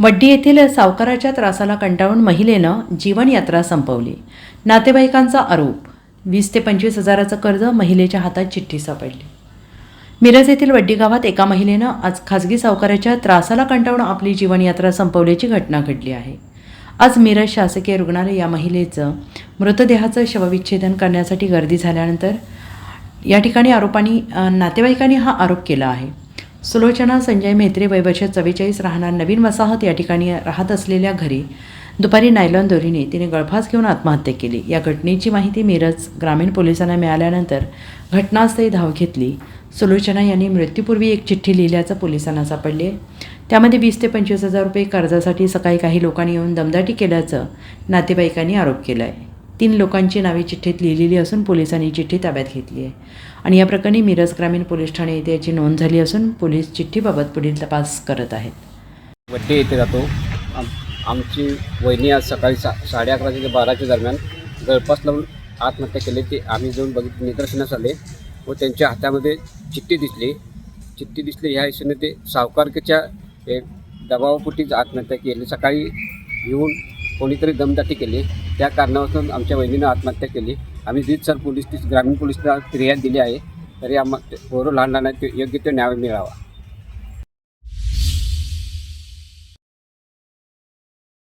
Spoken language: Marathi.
वड्डी येथील सावकाराच्या त्रासाला कंटाळून महिलेनं जीवनयात्रा संपवली. नातेवाईकांचा आरोप. वीस ते पंचवीस हजाराचं कर्ज महिलेच्या हातात चिठ्ठी सापडली. मिरज येथील वड्डी गावात एका महिलेनं आज खासगी सावकाराच्या त्रासाला कंटाळून आपली जीवनयात्रा संपवल्याची घटना घडली आहे. आज मिरज शासकीय रुग्णालय या महिलेचं मृतदेहाचं शवविच्छेदन करण्यासाठी गर्दी झाल्यानंतर या ठिकाणी आरोपांनी नातेवाईकांनी हा आरोप केला आहे. सुलोचना संजय मेत्रे वय चव्वेचाळीस राहणार नवीन वसाहत या ठिकाणी राहत असलेल्या घरी दुपारी नायलॉन दोरीने तिने गळफास घेऊन आत्महत्या केली. या घटनेची माहिती मिरज ग्रामीण पोलिसांना मिळाल्यानंतर घटनास्थळी धाव घेतली. सुलोचना यांनी मृत्यूपूर्वी एक चिठ्ठी लिहिल्याचं पोलिसांना सापडले. त्यामध्ये वीस ते पंचवीस हजार रुपये कर्जासाठी सकाळी काही लोकांनी येऊन दमदाटी केल्याचं नातेवाईकांनी आरोप केला आहे तीन लोकांची नावे चिठ्ठीत लिहिलेली असून पोलिसांनी चिठ्ठी ताब्यात घेतली आहे. आणि या प्रकरणी मिरज ग्रामीण पोलीस ठाणे येथे याची नोंद झाली असून पोलीस चिठ्ठीबाबत पुढील तपास करत आहेत. वड्डे येथे जातो. आम आमची वहिनी आज सकाळी सा साडे अकराच्या ते बाराच्या दरम्यान गळपास लावून आत्महत्या केली. ते आम्ही जाऊन बघित निदर्शनास आले व त्यांच्या हातामध्ये चिठ्ठी दिसली. चिठ्ठी दिसली. ह्या हिशेने ते सावकारकीच्या एक दबावापोटीच आत्महत्या केली. सकाळी येऊन कोणीतरी दमदाटी केली. त्या कारणापासून आमच्या वहिनीनं आत्महत्या केली. आम्ही सर पोलीस ग्रामीण पोलिसला फिर्याद दिली आहे. तरी आम्हा पोरं लहान लहान आहेत ते योग्य तो न्याय मिळावा.